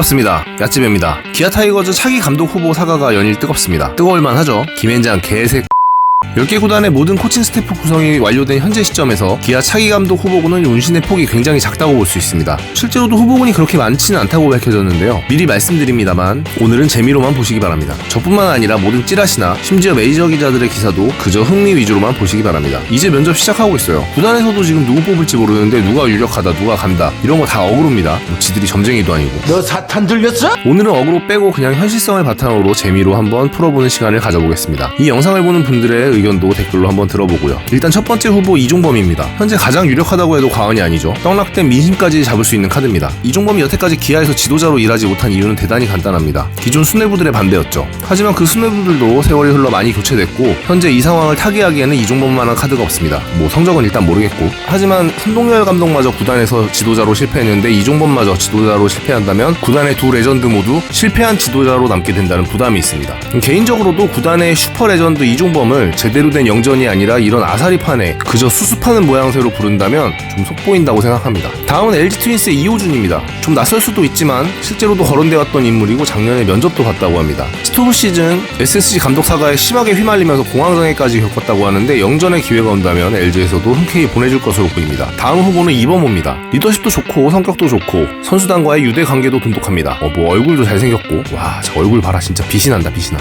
반갑습니다. 야찌배입니다. 기아 타이거즈 차기 감독 후보 사과가 연일 뜨겁습니다. 뜨거울만 하죠. 김현장 개색 10개 구단의 모든 코칭 스태프 구성이 완료된 현재 시점에서 기아 차기 감독 후보군은 운신의 폭이 굉장히 작다고 볼 수 있습니다. 실제로도 후보군이 그렇게 많지는 않다고 밝혀졌는데요. 미리 말씀드립니다만 오늘은 재미로만 보시기 바랍니다. 저뿐만 아니라 모든 찌라시나 심지어 메이저 기자들의 기사도 그저 흥미 위주로만 보시기 바랍니다. 이제 면접 시작하고 있어요. 구단에서도 지금 누구 뽑을지 모르는데 누가 유력하다 누가 간다 이런 거 다 어그로입니다. 뭐 지들이 점쟁이도 아니고 너 사탄 들렸어? 오늘은 어그로 빼고 그냥 현실성을 바탕으로 재미로 한번 풀어보는 시간을 가져보겠습니다. 이 영상을 보는 분들의 의견도 댓글로 한번 들어보고요. 일단 첫 번째 후보 이종범입니다. 현재 가장 유력하다고 해도 과언이 아니죠. 떡락된 민심까지 잡을 수 있는 카드입니다. 이종범이 여태까지 기아에서 지도자로 일하지 못한 이유는 대단히 간단합니다. 기존 수뇌부들의 반대였죠. 하지만 그 수뇌부들도 세월이 흘러 많이 교체됐고 현재 이 상황을 타개하기에는 이종범만한 카드가 없습니다. 뭐 성적은 일단 모르겠고 하지만 선동열 감독마저 구단에서 지도자로 실패했는데 이종범마저 지도자로 실패한다면 구단의 두 레전드 모두 실패한 지도자로 남게 된다는 부담이 있습니다. 개인적으로도 구단의 슈퍼 레전드 이종범을 제대로 된 영전이 아니라 이런 아사리판에 그저 수습하는 모양새로 부른다면 좀 속보인다고 생각합니다. 다음은 LG 트윈스의 이호준입니다. 좀 낯설 수도 있지만 실제로도 거론되었던 인물이고 작년에 면접도 봤다고 합니다. 스토브 시즌 SSG 감독 사가에 심하게 휘말리면서 공황장애까지 겪었다고 하는데 영전의 기회가 온다면 LG에서도 흔쾌히 보내줄 것으로 보입니다. 다음 후보는 이범호입니다. 리더십도 좋고 성격도 좋고 선수단과의 유대 관계도 돈독합니다. 어, 뭐 얼굴도 잘생겼고 와, 저 얼굴 봐라 진짜 빛이 난다 빛이 나.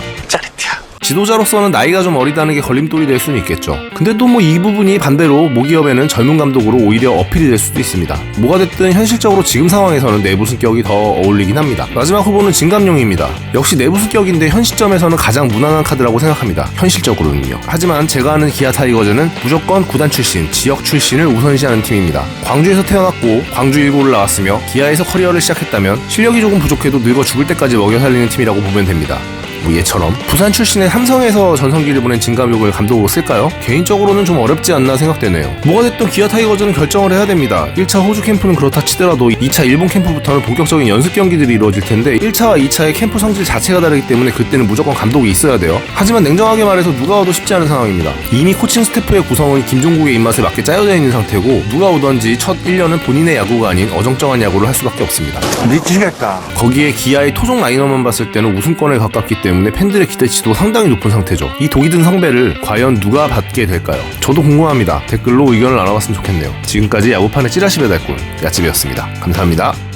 지도자로서는 나이가 좀 어리다는 게 걸림돌이 될 수는 있겠죠. 근데 또 뭐 이 부분이 반대로 모기업에는 젊은 감독으로 오히려 어필이 될 수도 있습니다. 뭐가 됐든 현실적으로 지금 상황에서는 내부 승격이 더 어울리긴 합니다. 마지막 후보는 진감용입니다. 역시 내부 승격인데 현 시점에서는 가장 무난한 카드라고 생각합니다. 현실적으로는요. 하지만 제가 아는 기아 타이거즈는 무조건 구단 출신, 지역 출신을 우선시하는 팀입니다. 광주에서 태어났고 광주 1구를 나왔으며 기아에서 커리어를 시작했다면 실력이 조금 부족해도 늙어 죽을 때까지 먹여 살리는 팀이라고 보면 됩니다. 뭐 얘처럼 부산 출신의 삼성에서 전성기를 보낸 진감육을 감독으로 쓸까요? 개인적으로는 좀 어렵지 않나 생각되네요. 뭐가 됐든 기아 타이거즈는 결정을 해야 됩니다. 1차 호주 캠프는 그렇다 치더라도 2차 일본 캠프부터는 본격적인 연습 경기들이 이루어질 텐데 1차와 2차의 캠프 성질 자체가 다르기 때문에 그때는 무조건 감독이 있어야 돼요. 하지만 냉정하게 말해서 누가 와도 쉽지 않은 상황입니다. 이미 코칭 스태프의 구성은 김종국의 입맛에 맞게 짜여져 있는 상태고 누가 오던지 첫 1년은 본인의 야구가 아닌 어정쩡한 야구를 할 수밖에 없습니다. 미치겠다. 거기에 기아의 토종 라인업만 봤을 때는 우승권에 가깝기 때문에 팬들의 기대치도 상당히 높은 상태죠. 이 독이 든 성배를 과연 누가 받게 될까요? 저도 궁금합니다. 댓글로 의견을 나눠봤으면 좋겠네요. 지금까지 야구판의 찌라시 배달꾼 야집이었습니다. 감사합니다.